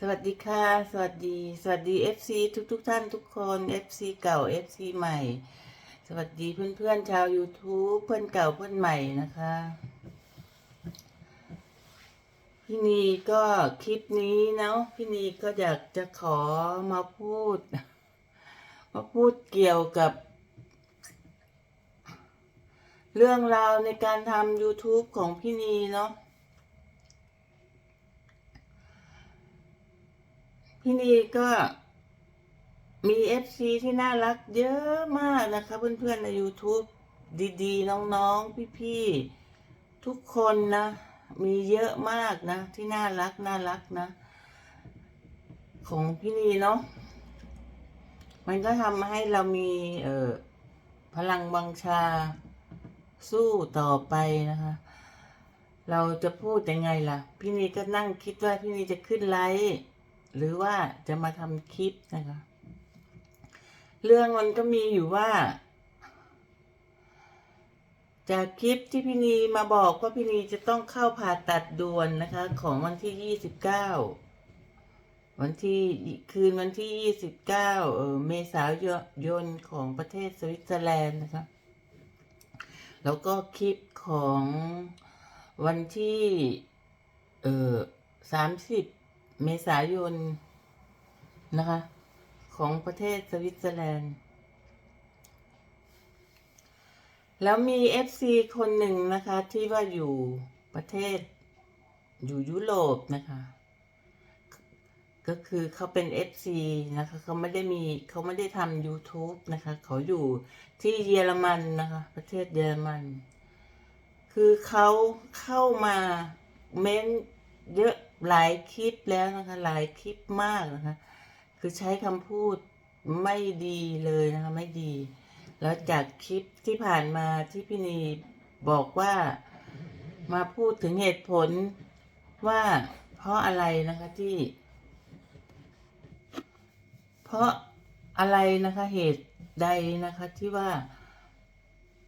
สวัสดีค่ะ สวัสดี สวัสดี FC ทุกทุกท่านทุกคน FC เก่า FC ใหม่ สวัสดีเพื่อนเพื่อนชาว YouTube เพื่อนเก่าเพื่อนใหม่นะคะพี่นีก็คลิปนี้เนาะพี่นีก็อยากจะขอมาพูด มาพูดเกี่ยวกับ เรื่องราวในการทำ YouTube ของพี่นีเนาะ พี่นี่ก็มีเอฟซีที่น่ารักเยอะมากนะคะเพื่อนๆใน YouTube ดีๆ น้องๆ พี่ๆ ทุกคนนะ มีเยอะมากนะ ที่น่ารักน่ารักนะ ของพี่นีเนาะมันก็ทำให้เรามีเออพลังบังชาสู้ต่อไปนะคะ เราจะพูดยังไงล่ะ พี่นีก็นั่งคิดว่าพี่นีจะขึ้นไลฟ์ หรือว่าจะมาทำคลิปนะคะ เรื่องมันก็มีอยู่ว่า จากคลิปที่พี่นีมาบอกว่าพี่นีจะต้องเข้าผ่าตัดด่วนนะคะ ของวันที่ยี่สิบเก้าวันที่คืนวันที่ยี่สิบเก้าเมษายนของประเทศสวิตเซอร์แลนด์นะคะ แล้วก็คลิปของวันที่เออสามสิบ เมษายนนะคะ ของประเทศสวิตเซอร์แลนด์ แล้วมีเอฟซีคนหนึ่งนะคะ ที่ว่าอยู่ประเทศ อยู่ยุโรปนะคะ ก็คือเขาเป็น FC นะคะเขาไม่ได้มีเขาไม่ได้ทำ YouTube นะคะ เขาอยู่ที่เยอรมันนะคะ ประเทศเยอรมัน คือเขาเข้ามาเม้นเยอะ หลายคลิปแล้วนะคะ หลายคลิปมากนะคะ คือใช้คำพูดไม่ดีเลยนะคะ ไม่ดี แล้วจากคลิปที่ผ่านมาที่พี่นีบอกว่ามาพูดถึงเหตุผลว่าเพราะอะไรนะคะที่ เพราะอะไรนะคะเหตุใดนะคะที่ว่า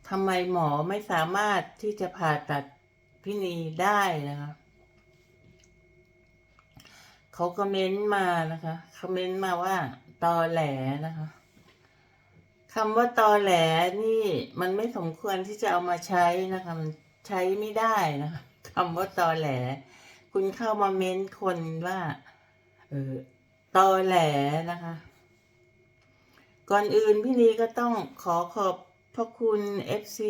ทำไมหมอไม่สามารถที่จะผ่าตัดพี่นีได้นะคะ เขาคอมเมนต์มานะคะคอมเมนต์มาว่าตอแหลนะคะคำว่าตอแหลนี่มันไม่สมควรที่จะเอามาใช้นะคะ มันใช้ไม่ได้นะคะคำว่าตอแหล คุณเข้ามาเม้นคนว่าเออตอแหลนะคะ ก่อนอื่นพี่นีก็ต้องขอขอบพระคุณ FC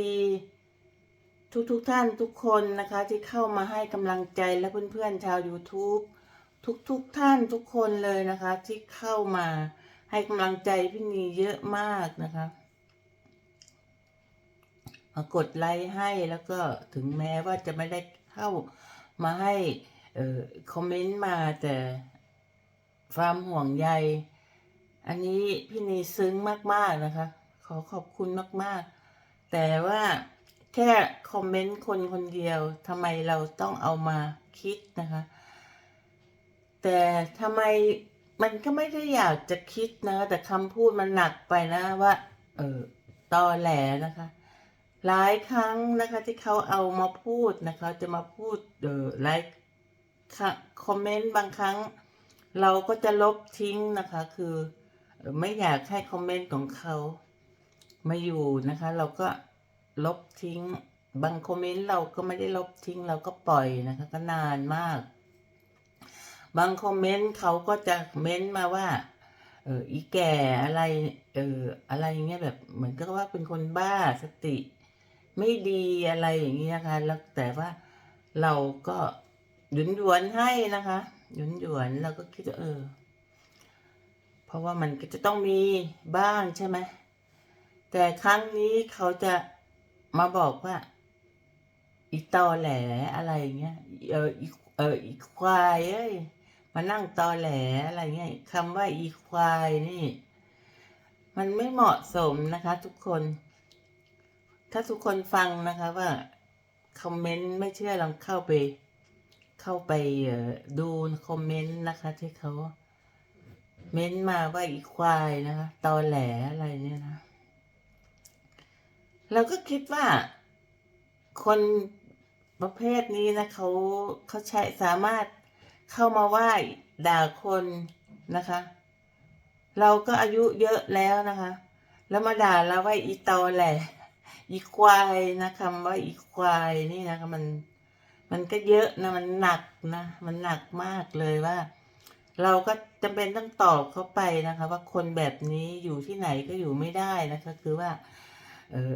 ทุกทุกท่านทุกคนนะคะ ที่เข้ามาให้กำลังใจและเพื่อนๆชาว YouTube ทุกทุกๆท่านทุกคนเลยนะคะ ที่เข้ามาให้กำลังใจพี่นีเยอะมากนะคะมากดไลค์ให้แล้วก็ถึงแม้ว่าจะไม่ได้เข้ามาให้คอมเมนต์มาแต่ความห่วงใย อันนี้พี่นีซึ้งมากๆนะคะ ขอขอบคุณมากๆ แต่ว่าแค่คอมเมนต์คนคนเดียวทำไมเราต้องเอามาคิดนะคะ แต่ทำไมมันก็ไม่ได้อยากจะคิดนะ แต่คำพูดมันหนักไปนะว่า เออตอแหลนะคะ หลายครั้งนะคะที่เขาเอามาพูดนะคะ จะมาพูดเออไลค์คอมเมนต์บางครั้ง เราก็จะลบทิ้งนะคะ คือเอ่อไม่อยากให้คอมเมนต์ของเขามาอยู่นะคะ เราก็ลบทิ้ง บางคอมเมนต์เราก็ไม่ได้ลบทิ้งเราก็ปล่อยนะคะ ก็นานมาก บางคอมเมนต์เขาก็จะเม้นต์มาว่า เอออีแก่อะไร เอออะไรเงี้ยแบบเหมือนกับว่าเป็นคนบ้าสติ ไม่ดีอะไรอย่างนี้นะคะแล้วแต่ว่าเราก็หยุนหยวนให้นะคะหยุนหยวนเราก็คิดว่าเออ เพราะว่ามันก็จะต้องมีบ้างใช่ไหมแต่ครั้งนี้เขาจะมาบอกว่า อีตอแหลอะไรเงี้ยเอออีเอออีควายเอ้ย มานั่งตอแหลอะไรเงี้ยคำว่าอีควายนี่ มันไม่เหมาะสมนะคะทุกคน ถ้าทุกคนฟังนะคะว่าคอมเมนต์ไม่เชื่อลองเข้าไป เข้าไปดูคอมเมนต์นะคะ ที่เขาเม้นมาว่าอีควายนะคะตอแหลอะไรเนี่ยนะ เราก็คิดว่าคนประเภทนี้นะเขาเขาใช้สามารถ เข้ามาไหว้ด่าคนนะคะ เราก็อายุเยอะแล้วนะคะ แล้วมาด่าเราว่าอีตอแหละอีควายนะคำว่าอีควายนี่นะคะมันมันก็เยอะนะมันหนักนะมันหนักมากเลยว่า เราก็จำเป็นต้องตอบเขาไปนะคะ ว่าคนแบบนี้อยู่ที่ไหนก็อยู่ไม่ได้นะคะ คือว่า เออ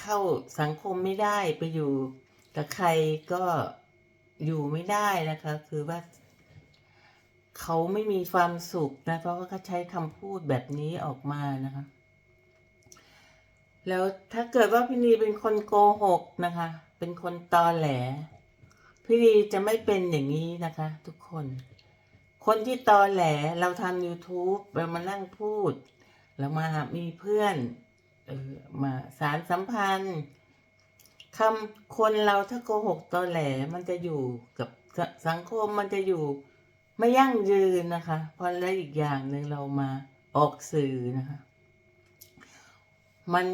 เข้าสังคมไม่ได้ไปอยู่กับใครก็ อยู่ไม่ได้นะคะ คือว่า เขาไม่มีความสุขนะ เพราะว่าเขาใช้คำพูดแบบนี้ออกมานะคะ แล้วถ้าเกิดว่าพี่นีเป็นคนโกหกนะคะ เป็นคนตอแหล พี่นีจะไม่เป็นอย่างนี้นะคะ ทุกคน คนที่ตอแหลเราทำ YouTube เรามานั่งพูด เรามามีเพื่อนเออมาสารสัมพันธ์ คำคนเราถ้าโกหกตอแหลมันจะอยู่กับสสังคมมันจะอยู่ ไม่ยั่งยืนนะคะเพราะแล้วอีกอย่างหนึ่งเรามาออกสื่อนะคะ มัน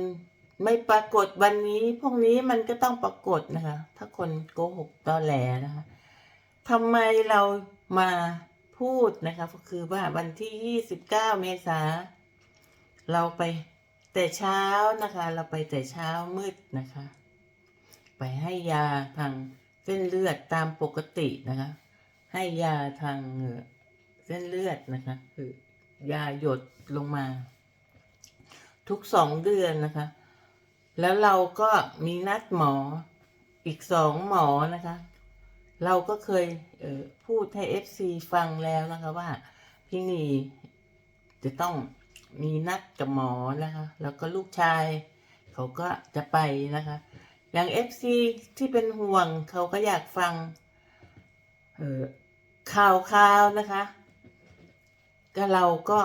ไม่ปรากฏวันนี้พวกนี้มันก็ต้องปรากฏนะคะ ถ้าคนโกหกตอแหลนะคะทำไมเรามาพูดนะคะก็คือว่าวันที่29เมษาเราไปแต่เช้านะคะ เราไปแต่เช้ามืดนะคะ ไปให้ยาทางเส้นเลือดตามปกตินะคะ ให้ยาทางเส้นเลือดนะคะ คือยาหยดลงมา ทุกสองเดือนนะคะ แล้วเราก็มีนัดหมออีกสองหมอนะคะ เราก็เคยเพูดให้ FC ฟังแล้วนะคะว่าพี่นีจะต้องมีนัดกับหมอนะคะ แล้วก็ลูกชาย เขาก็จะไปนะคะ อย่าง FC ที่เป็นห่วงเขาก็อยากฟังเออข่าวข่าวๆนะคะ ก็เราก็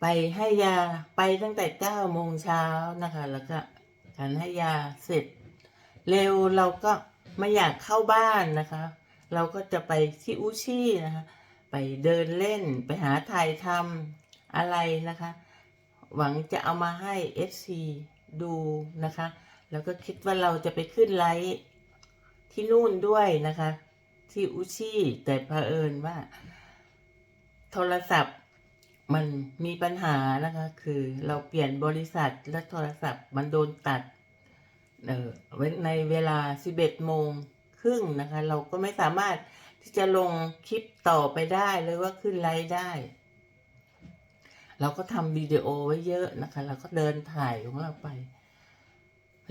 ไปให้ยาไปตั้งแต่เก้าโมงเช้านะคะ แล้วก็การให้ยาเสร็จ เร็วเราก็ไม่อยากเข้าบ้านนะคะ เราก็จะไปที่อุชี่นะคะ ไปเดินเล่นไปหาถ่ายทำอะไรนะคะ หวังจะเอามาให้ FC ดูนะคะ แล้วก็คิดว่าเราจะไปขึ้นไลฟ์ที่นู่นด้วยนะคะ ที่อุชีแต่เผอิญว่า โทรศัพท์มันมีปัญหานะคะ คือเราเปลี่ยนบริษัทและโทรศัพท์มันโดนตัดเออในเวลา 11โมงครึ่งนะคะ เราก็ไม่สามารถที่จะลงคลิปต่อไปได้เลยว่าขึ้นไลฟ์ได้ เราก็ทำวิดีโอไว้เยอะนะคะ เราก็เดินถ่ายของเราไป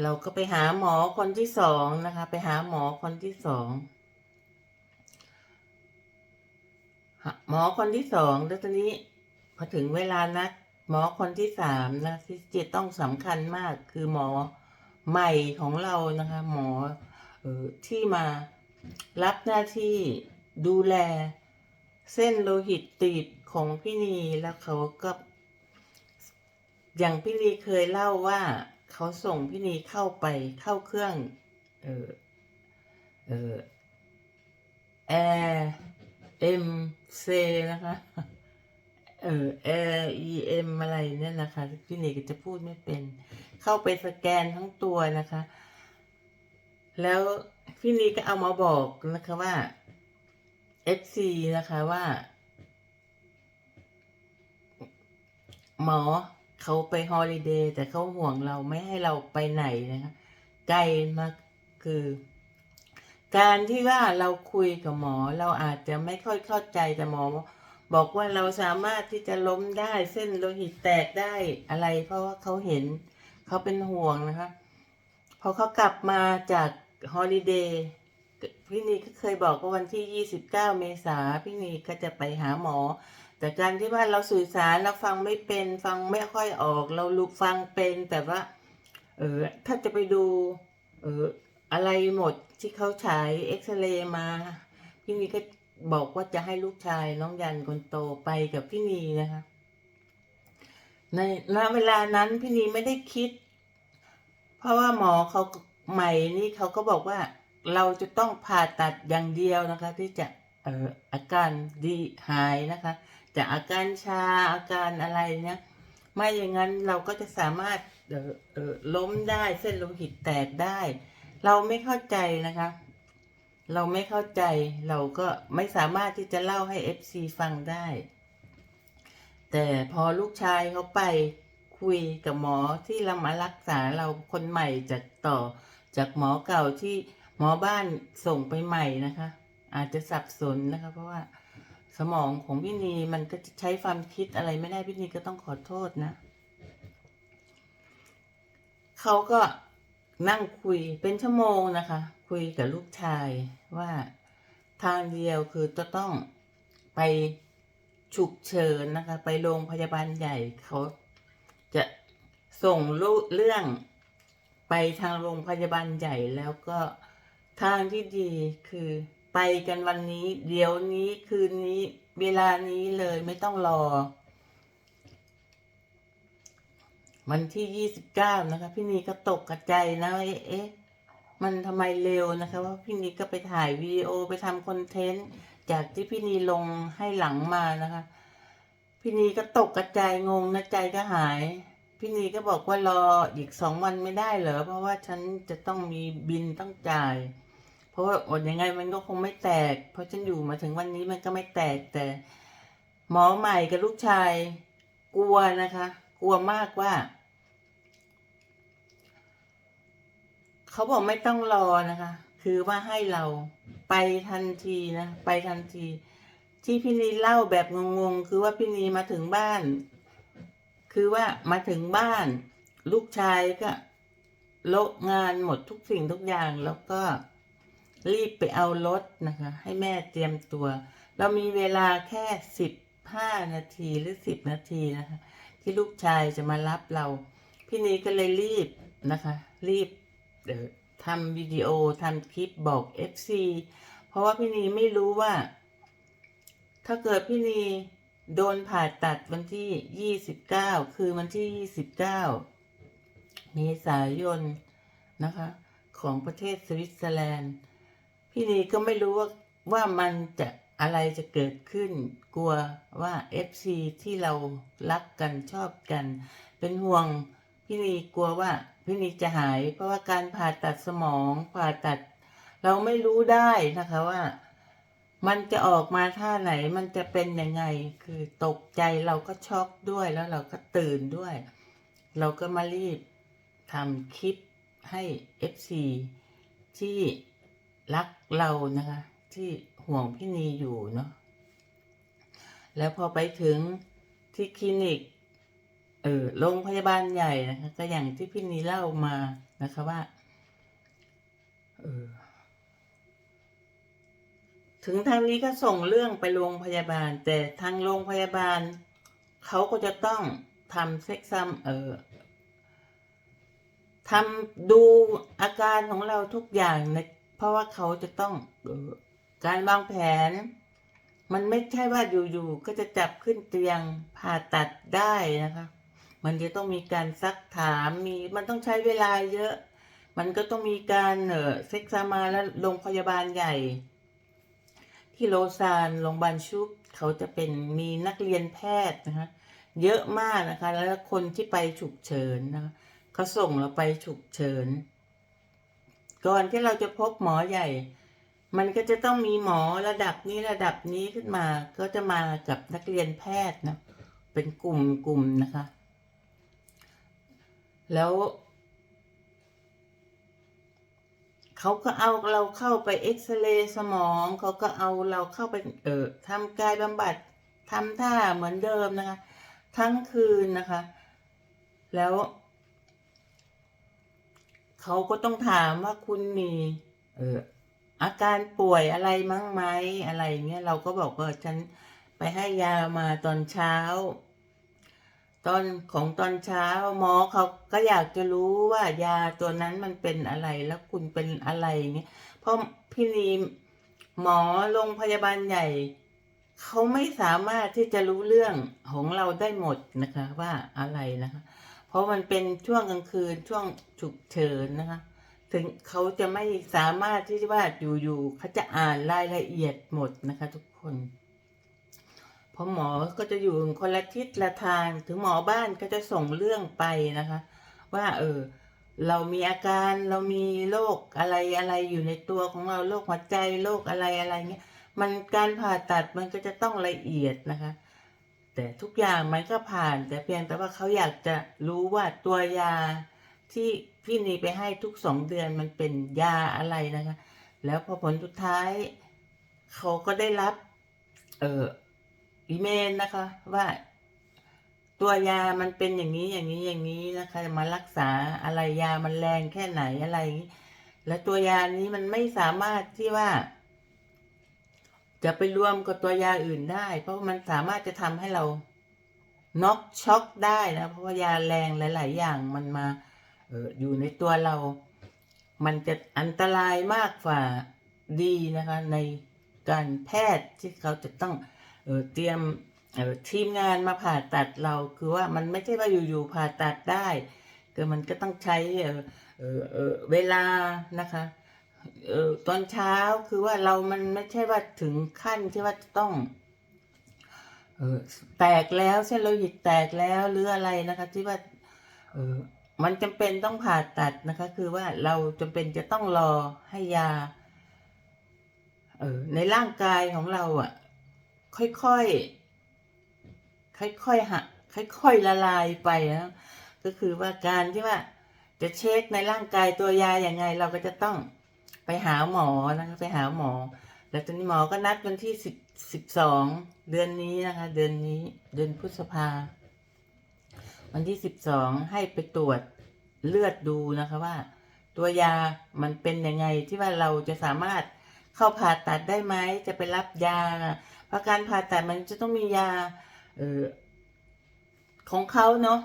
เราก็ไปหาหมอคนที่สองนะคะ ไปหาหมอคนที่สองหมอคนที่สองแล้วตอนนี้พอถึงเวลานัดหมอคนที่สามนะที่จะต้องสำคัญมากคือหมอใหม่ของเรานะคะ หมอเออที่มารับหน้าที่ดูแล เส้นโลหิตตีบ ของพี่นีแล้วเขาก็อย่างพี่นีเคยเล่าว่าเขาส่งพี่นีเข้าไปเข้าเครื่อง เออเออแอร์เอ็มเซนะคะ เออแอร์เอ็มอะไรเนี่ยนะคะ พี่นีก็จะพูดไม่เป็น เข้าไปสแกนทั้งตัวนะคะ แล้วพี่นีก็เอามาบอกนะคะว่า FC นะคะว่า หมอเขาไปฮอลิเดย์แต่เขาห่วงเราไม่ให้เราไปไหนนะคะไกลมากคือ การที่ว่าเราคุยกับหมอเราอาจจะไม่ค่อยเข้าใจแต่หมอ บอกว่าเราสามารถที่จะล้มได้เส้นโลหิตแตกได้อะไร เพราะว่าเขาเห็นเขาเป็นห่วงนะคะพอเขากลับมาจากฮอลิเดย์พี่นีก็เคยบอกว่าวันที่ 29 เมษาพี่นีก็จะไปหาหมอ แต่การที่ว่าเราสื่อสารเราฟังไม่เป็นฟังไม่ค่อยออก เราลุกฟังเป็นแต่ว่า เออถ้าจะไปดูเอออะไรหมดที่เขาฉายเอ็กซเรย์มา พี่นีก็บอกว่าจะให้ลูกชายน้องยันคนโตไปกับพี่นีนะคะในณเวลานั้นพี่นีไม่ได้คิด เพราะว่าหมอเขาใหม่นี่เขาก็บอกว่าเราจะต้องผ่าตัดอย่างเดียวนะคะ ที่จะเอออาการดีหายนะคะ จากอาการชาอาการอะไรเนี่ยไม่อย่างนั้นเราก็จะสามารถล้มได้เส้นโลหิตแตกได้ เราไม่เข้าใจนะคะ เราไม่เข้าใจเราก็ไม่สามารถที่จะเล่าให้ FC ฟังได้ แต่พอลูกชายเขาไปคุยกับหมอที่เรามารักษาเราคนใหม่จากต่อจากหมอเก่าที่หมอบ้านส่งไปใหม่นะคะ อาจจะสับสนนะคะ เพราะว่า สมองของพี่นีมันก็ใช้ความคิดอะไรไม่ได้พี่นีก็ต้องขอโทษนะ เขาก็นั่งคุยเป็นชั่วโมงนะคะ คุยกับลูกชายว่าทางเดียวคือจะต้องไปฉุกเฉินนะคะ ไปโรงพยาบาลใหญ่เขาจะส่งลูกเรื่องไปทางโรงพยาบาลใหญ่แล้วก็ทางที่ดีคือ ไปกันวันนี้ เดี๋ยวนี้คืนนี้ เวลานี้เลยไม่ต้องรอ วันที่ยี่สิบเก้านะคะ พี่นีก็ตกกระใจนะว่าเอ๊ะเอ๊ะมันทำไมเร็วนะคะว่าพี่นีก็ไปถ่ายวีดีโอไปทำคอนเทนต์จากที่พี่นีลงให้หลังมานะคะ พี่นีก็ตกกระจายงงนะใจก็หาย พี่นีก็บอกว่ารออีกสองวันไม่ได้เหรอเพราะว่าฉันจะต้องมีบินต้องจ่าย ราะว่าอดยังไงมันก็คงไม่แตก เพราะฉันอยู่มาถึงวันนี้มันก็ไม่แตกแต่ หมอใหม่กับลูกชาย กลัวนะคะ กลัวมากว่า เขาบอกไม่ต้องรอนะคะ คือว่าให้เราไปทันทีนะ ไปทันที ที่พี่นีเล่าแบบงงๆ คือว่าพี่นีมาถึงบ้าน คือว่ามาถึงบ้าน ลูกชายก็โละงานหมดทุกสิ่งทุกอย่างแล้วก็ รีบไปเอารถนะคะ ให้แม่เตรียมตัว เรามีเวลาแค่สิบห้านาทีหรือสิบนาทีนะคะ ที่ลูกชายจะมารับเรา พี่นีก็เลยรีบนะคะ รีบเอ่อทำวิดีโอทำคลิปบอก FC เพราะว่าพี่นีไม่รู้ว่า ถ้าเกิดพี่นีโดนผ่าตัดวันที่29คือวันที่29เมษายนนะคะ ของประเทศสวิตเซอร์แลนด์ พี่นีก็ไม่รู้ว่าว่ามันจะอะไรจะเกิดขึ้น กลัวว่า FC ที่เรารักกันชอบกัน เป็นห่วงพี่นีกลัวว่าพี่นีจะหาย เพราะว่าการผ่าตัดสมองผ่าตัด เราไม่รู้ได้นะคะว่า มันจะออกมาท่าไหนมันจะเป็นยังไง คือตกใจเราก็ช็อกด้วยแล้วเราก็ตื่นด้วย เราก็มารีบทำคลิปให้ FC ที่ รักเรานะคะ ที่ห่วงพี่นีอยู่เนาะแล้วพอไปถึงที่คลินิกเออโรงพยาบาลใหญ่นะคะ ก็อย่างที่พี่นีเล่ามานะคะว่าเออถึงทางนี้ก็ส่งเรื่องไปโรงพยาบาล แต่ทางโรงพยาบาลเขาก็จะต้องทำเซ็กซัมเออทำดูอาการของเราทุกอย่างใน เพราะว่าเขาจะต้องออการวางแผน มันไม่ใช่ว่าอยู่ๆก็จะจับขึ้นเตียงผ่าตัดได้นะคะ มันจะต้องมีการซักถามมีมันต้องใช้เวลาเยอะ มันก็ต้องมีการเออเซ็กซามาแล้วโรงพยาบาลใหญ่ ที่โลซานโรงพยาบาลชุบเขาจะเป็นมีนักเรียนแพทย์นะคะเยอะมากนะคะ แล้วคนที่ไปฉุกเฉินนะคะเขาส่งเราไปฉุกเฉิน ก่อนที่เราจะพบหมอใหญ่ มันก็จะต้องมีหมอระดับนี้ระดับนี้ขึ้นมา ก็จะมากับนักเรียนแพทย์นะ เป็นกลุ่มกลุ่มนะคะ แล้วเขาก็เอาเราเข้าไปเอ็กซเรย์สมอง เขาก็เอาเราเข้าไปเออทำกายบำบัดทำท่าเหมือนเดิมนะคะ ทั้งคืนนะคะ แล้ว เขาก็ต้องถามว่าคุณมีเอออาการป่วยอะไรมั้งไหมอะไรเงี้ยเราก็บอกว่าฉันไปให้ยามาตอนเช้า ตอนของตอนเช้าหมอเขาก็อยากจะรู้ว่ายาตัวนั้นมันเป็นอะไรแล้วคุณเป็นอะไรเงี้ยเพราะพี่นีหมอโรงพยาบาลใหญ่เขาไม่สามารถที่จะรู้เรื่องของเราได้หมดนะคะว่าอะไรนะคะ เพราะมันเป็นช่วงกลางคืนช่วงฉุกเฉินนะคะ ถึงเขาจะไม่สามารถที่จะว่าอยู่ๆเขาจะอ่านรายละเอียดหมดนะคะ ทุกคนเพราะหมอก็จะอยู่คนละทิศละทางถึงหมอบ้านก็จะส่งเรื่องไปนะคะ ว่าเออเรามีอาการเรามีโรคอะไรอะไรอยู่ในตัวของเราโรคหัวใจโรคอะไรอะไรเงี้ยมันการผ่าตัดมันก็จะต้องละเอียดนะคะ แต่ทุกอย่างมันก็ผ่าน แต่เพียงแต่ว่าเขาอยากจะรู้ว่าตัวยาที่พี่นีไปให้ทุกสองเดือนมันเป็นยาอะไรนะคะ แล้วพอผลสุดท้าย เขาก็ได้รับ เอ่ออีเมลนะคะ ว่า ตัวยามันเป็นอย่างนี้อย่างนี้อย่างนี้นะคะมารักษาอะไรยามันแรงแค่ไหนอะไรอย่างนี้และตัวยานี้มันไม่สามารถที่ว่า จะไปรวมกับตัวยาอื่นได้ เพราะมันสามารถจะทำให้เราน็อกช็อกได้นะ เพราะว่ายาแรงหลาย ๆ อย่างมันมาเอออยู่ในตัวเรา มันจะอันตรายมากกว่าดีนะคะ ในการแพทย์ที่เขาจะต้องเออเตรียมออทีมงานมาผ่าตัดเราคือว่ามันไม่ใช่ว่าอยู่ ๆ ผ่าตัดได้คือมันก็ต้องใช้เออเออเออเวลานะคะ เออตอนเช้าคือว่าเรามันไม่ใช่ว่าถึงขั้นที่ว่าจะต้อง เออแตกแล้วเส้นโลหิตแตกแล้วหรืออะไรนะคะ ที่ว่า เออมันจำเป็นต้องผ่าตัดนะคะ คือว่าเราจำเป็นจะต้องรอให้ยา เออในร่างกายของเราอะ ค่อยๆค่อยๆฮะค่อยๆละลายไปนะก็คือว่าการที่ว่าจะเช็คในร่างกายตัวยาอย่างไง เราก็จะต้อง ไปหาหมอนะคะไปหาหมอ แล้วตอนนี้หมอก็นัดวันที่สิบสิบสองเดือนนี้นะคะ เดือนนี้เดือนพฤษภา วันที่สิบสองให้ไปตรวจเลือดดูนะคะว่า ตัวยามันเป็นยังไงที่ว่าเราจะสามารถเข้าผ่าตัดได้ไหมจะไปรับยาเพราะการผ่าตัดมันจะต้องมียาเออของเขาเนาะ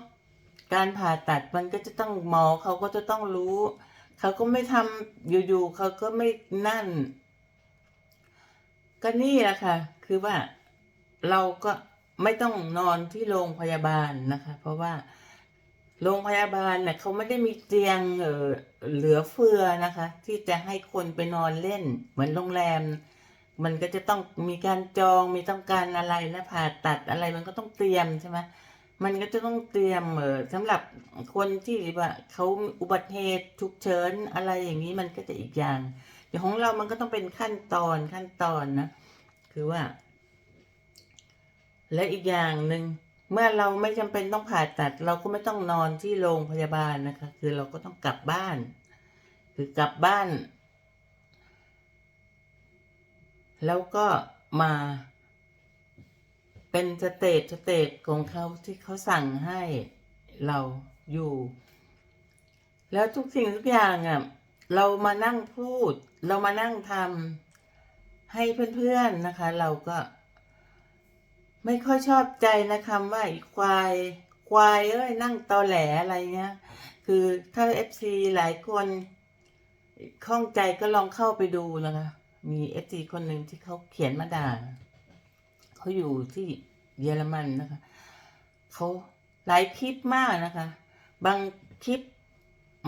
การผ่าตัดมันก็จะต้องหมอเขาก็จะต้องรู้ เขาก็ไม่ทำอยู่ๆเขาก็ไม่นั่น ก็นี่แหละค่ะ คือว่าเราก็ไม่ต้องนอนที่โรงพยาบาลนะคะ เพราะว่าโรงพยาบาลเนี่ยเขาไม่ได้มีเตียงเออเหลือเฟือนะคะ ที่จะให้คนไปนอนเล่น เหมือนโรงแรม มันก็จะต้องมีการจองมีต้องการอะไรและผ่าตัดอะไรมันก็ต้องเตรียมใช่ไหม มันก็จะต้องเตรียมเออสำหรับคนที่ว่าเขาอุบัติเหตุฉุกเฉินอะไรอย่างนี้มันก็จะอีกอย่างอย่างของเรามันก็ต้องเป็นขั้นตอนขั้นตอนนะ คือว่า และอีกอย่างหนึ่งเมื่อเราไม่จำเป็นต้องผ่าตัด เราก็ไม่ต้องนอนที่โรงพยาบาลนะคะ คือเราก็ต้องกลับบ้าน คือกลับบ้าน แล้วก็มา เป็นสเตจสเตจของเขาที่เขาสั่งให้เราอยู่ แล้วทุกสิ่งทุกอย่างอะเรามานั่งพูด เรามานั่งทำให้เพื่อนๆนะคะ เราก็ ไม่ค่อยชอบใจนะคำว่าควายควายเอ้ยนั่งตอแหลอะไรเงี้ย คือถ้าเอฟซีหลายคนข้องใจก็ลองเข้าไปดูนะคะ มีเอฟซีคนหนึ่งที่เขาเขียนมาด่า เขาอยู่ที่เยอรมันนะคะเขาหลายคลิปมากนะคะ บางคลิป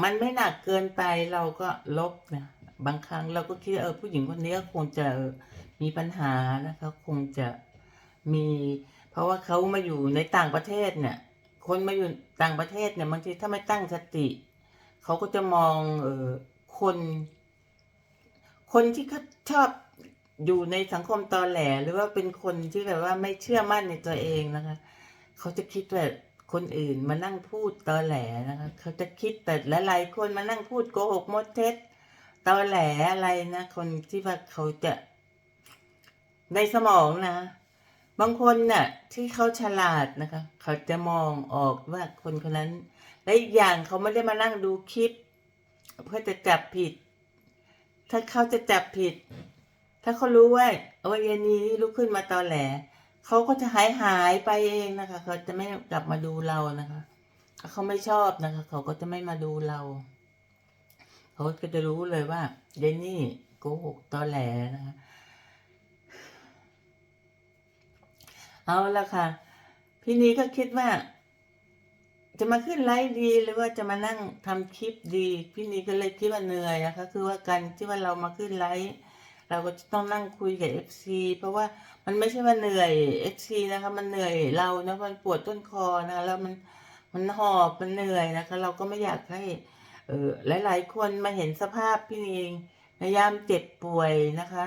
มันไม่หนักเกินไปเราก็ลบนะบางครั้งเราก็คิดเออผู้หญิงคนนี้คงจะมีปัญหานะคะคงจะมี เพราะว่าเขามาอยู่ในต่างประเทศเนี่ย คนมาอยู่ต่างประเทศเนี่ยบางทีถ้าไม่ตั้งสติเขาก็จะมองเออคน คนที่เขาชอบ อยู่ในสังคมตอแหลหรือว่าเป็นคนที่แบบว่าไม่เชื่อมั่นในตัวเองนะคะ เขาจะคิดว่าคนอื่นมานั่งพูดตอแหลนะคะ เขาจะคิดแต่ลหลายคนมานั่งพูดโกหกมดเท็จตอแหลอะไรนะ คนที่ว่าเขาจะในสมองนะ บางคนน่ะ ที่เขาฉลาดนะคะ เขาจะมองออกว่าคนคนนั้น และอีกอย่างเขาไม่ได้มานั่งดูคลิป เพื่อจะจับผิด ถ้าเขาจะจับผิด ถ้าเขารู้ว่าโอ้ยยนี้ลุกขึ้นมาตอนแหลเขาก็จะหายหายไปเองนะคะเขาจะไม่กลับมาดูเรานะคะถ้าเขาไม่ชอบนะคะ เขาก็จะไม่มาดูเรา เขาก็จะรู้เลยว่าเยนนี่โกหกตอแหลนะคะ เอาละค่ะ พี่นี้ก็คิดว่า จะมาขึ้นไลฟ์ดีหรือว่าจะมานั่งทำคลิปดี พี่นี้ก็เลยคิดว่าเหนื่อยนะคะ คือว่าการที่ว่าเรามาขึ้นไลฟ์ เราก็จะต้องนั่งคุยกับเอฟซีเพราะว่ามันไม่ใช่ว่าเหนื่อยเอฟซีนะคะมันเหนื่อยเรานะมันปวดต้นคอนะคะแล้วมันมันหอบมันเหนื่อยนะคะ เราก็ไม่อยากให้เออหลาย ๆ คนมาเห็นสภาพพี่นีเองพยายามเจ็บป่วยนะคะ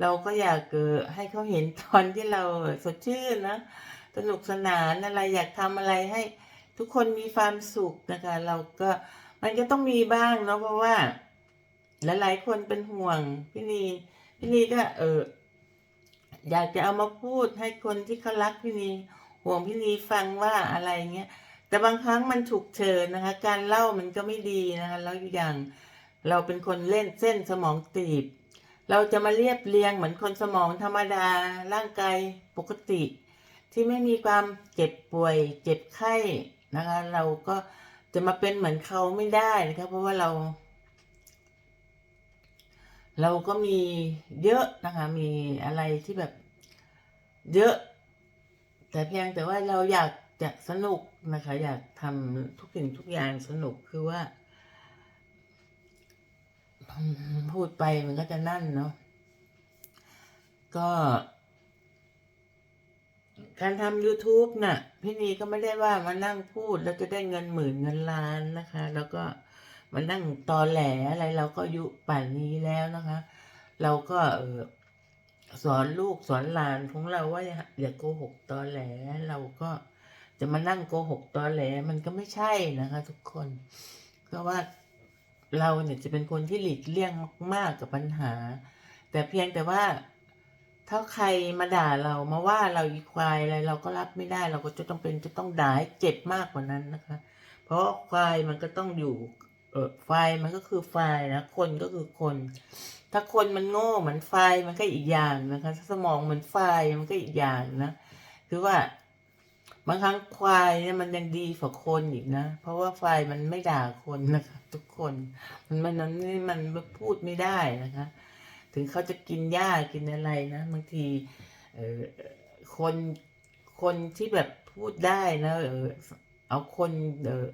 เราก็อยากเออให้เขาเห็นตอนที่เราสดชื่นนะสนุกสนานอะไรอยากทำอะไรให้ทุกคนมีความสุขนะคะ เราก็มันก็ต้องมีบ้างเนาะเพราะว่า หลายๆคนเป็นห่วงพี่นี พี่นีก็เอออยากจะเอามาพูดให้คนที่เขารักพี่นีห่วงพี่นีฟังว่าอะไรเงี้ยแต่บางครั้งมันฉุกเฉินนะคะ การเล่ามันก็ไม่ดีนะคะแล้วอีกอย่างเราเป็นคนเล่นเส้นสมองตีบ เราจะมาเรียบเรียงเหมือนคนสมองธรรมดาร่างกายปกติ ที่ไม่มีความเจ็บป่วย เจ็บไข้นะคะ เราก็จะมาเป็นเหมือนเขาไม่ได้นะคะเพราะว่าเรา เราก็มีเยอะนะคะมีอะไรที่แบบเยอะ แต่เพียงแต่ว่าเราอยากจะสนุกนะคะ อยากทำทุกสิ่งทุกอย่างสนุกคือว่า พูดไปมันก็จะนั่นเนาะก็ การทำ YouTube น่ะ พี่นีก็ไม่ได้ว่ามานั่งพูดแล้วจะได้เงินหมื่นเงินล้านนะคะ แล้วก็ มานั่งตอแหลอะไรเราก็อายุป่านนี้แล้วนะคะ เราก็เออสอนลูกสอนหลานของเราว่าอย่าอย่าโกหกตอแหลเราก็จะมานั่งโกหกตอแหลมันก็ไม่ใช่นะคะ ทุกคนเพราะว่าเราเนี่ยจะเป็นคนที่หลีกเลี่ยงมาก ๆ กับปัญหา แต่เพียงแต่ว่าถ้าใครมาด่าเรามาว่าเราอีควายอะไรเราก็รับไม่ได้ เราก็จะต้องเป็นจะต้องด่าให้เจ็บมากกว่านั้นนะคะ เพราะควายมันก็ต้องอยู่ เออไฟมันก็คือไฟนะคนก็คือคน ถ้าคนมันโง่เหมือนไฟมันก็อีกอย่างนะคะถ้าสมองเหมือนไฟมันก็อีกอย่างนะคือว่าบางครั้งควายเนี่ยมันยังดีกว่าคนอีกนะ เพราะว่าไฟมันไม่ด่าคนนะคะ ทุกคน มันมันนั้นนี่มันพูดไม่ได้นะคะ ถึงเขาจะกินหญ้ากินอะไรนะบางทีเออคนคนที่แบบพูดได้นะเออเอาคนเออ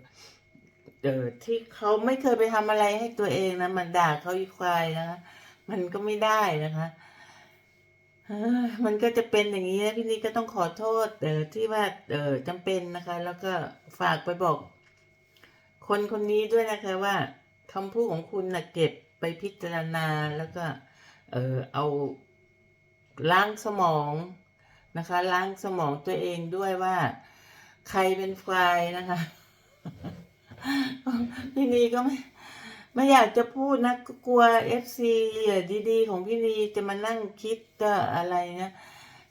เออที่เขาไม่เคยไปทำอะไรให้ตัวเองนะมันด่าเขาอีควายนะคะมันก็ไม่ได้นะคะออมันก็จะเป็นอย่างนี้นะพี่นี่ก็ต้องขอโทษ เออที่ว่า เออจำเป็นนะคะ แล้วก็ฝากไปบอก คนคนนี้ด้วยนะคะว่าคำพูดของคุณนะเก็บไปพิจารณาแล้วก็ เออเอาล้างสมองนะคะ ล้างสมองตัวเองด้วยว่า ใครเป็นควายนะคะ พี่นีก็ไม่ไม่อยากจะพูดนะก็กลัวเอฟซีดีๆ ของพี่นีจะมานั่งคิดก็อะไรนะ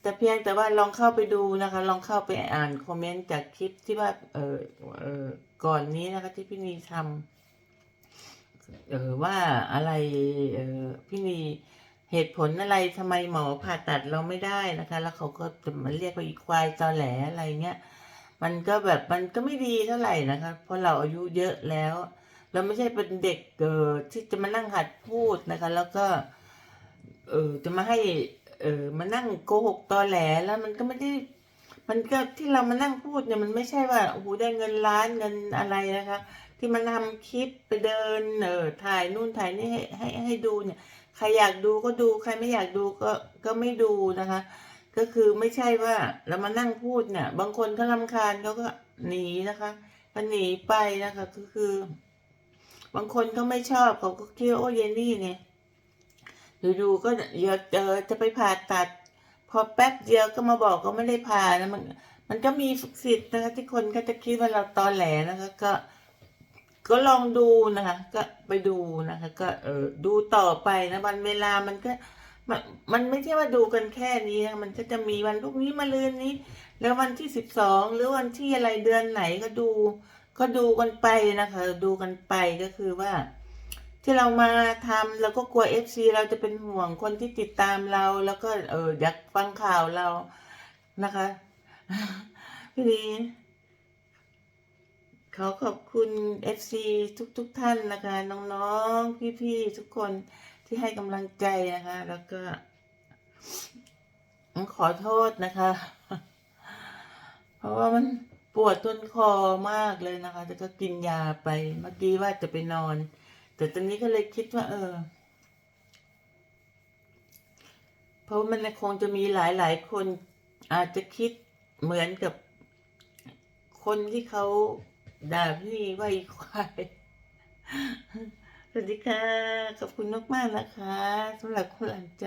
แต่เพียงแต่ว่าลองเข้าไปดูนะคะ ลองเข้าไปอ่านคอมเมนต์จากคลิปที่ว่าเออเออก่อนนี้นะคะ ที่พี่นีทำเออว่าอะไรเออพี่นีเหตุผลอะไรทำไมหมอผ่าตัดเราไม่ได้นะคะ แล้วเขาก็จะมาเรียกว่าอีควายตอแหลอะไรเงี้ย มันก็แบบมันก็ไม่ดีเท่าไหร่นะคะเพราะเราอายุเยอะแล้ว เราไม่ใช่เป็นเด็กเออที่จะมานั่งหัดพูดนะคะ แล้วก็เออจะมาให้เออมานั่งโกหกตอแหลแล้วมันก็ไม่ได้ มันก็ที่เรามานั่งพูดเนี่ยมันไม่ใช่ว่าโอ้โหได้เงินล้านเงินอะไรนะคะ ที่มันทำคลิปไปเดินเออถ่ายนู่นถ่ายนี่ให้ให้ให้ดูเนี่ย ใครอยากดูก็ดูใครไม่อยากดูก็ก็ไม่ดูนะคะ ก็คือไม่ใช่ว่าเรามานั่งพูดเนี่ย บางคนเขาลำคาญเขาก็หนีนะคะก็หนีไปนะคะก็คือ บางคนเขาไม่ชอบเขาก็คิดว่าโอ้เยนนี่เนี่ยอยู่ๆก็เดี๋ยวเออจะไปผ่าตัด พอแป๊บเดียวก็มาบอกก็ไม่ได้ผ่านะมัน มันก็มีสิทธิ์นะคะ ที่คนก็จะคิดว่าเราตอแหลนะคะ ก็ ก็ลองดูนะคะ ก็ไปดูนะคะ ก็เออดูต่อไปนะวันเวลามันก็ มันมันไม่ใช่ว่าดูกันแค่นี้นะมันก็จะมีวันพรุ่งนี้มาลืนนี้ แล้ววันที่สิบสองหรือวันที่อะไรเดือนไหนก็ดู ก็ดูกันไปนะคะ ดูกันไปก็คือว่า ที่เรามาทำเราก็กลัวเอฟซีเราจะเป็นห่วงคนที่ติดตามเรา แล้วก็เอออยากฟังข่าวเรานะคะพี่ดีขอขอบคุณเอฟซีทุกๆทท่านนะคะ น้องๆ พี่ๆ ทุกคน ที่ให้กำลังใจนะคะ แล้วก็ขอโทษนะคะ เพราะว่ามันปวดต้นคอมากเลยนะคะแต่ก็กินยาไปเมื่อกี้ว่าจะไปนอน แต่ตอนนี้ก็เลยคิดว่า เออ เพราะมันคงจะมีหลายๆคนอาจจะคิดเหมือนกับคนที่เขาด่าพี่ว่าอีควาย สวัสดีค่ะ ขอบคุณมากๆนะคะสำหรับคนหลังใจ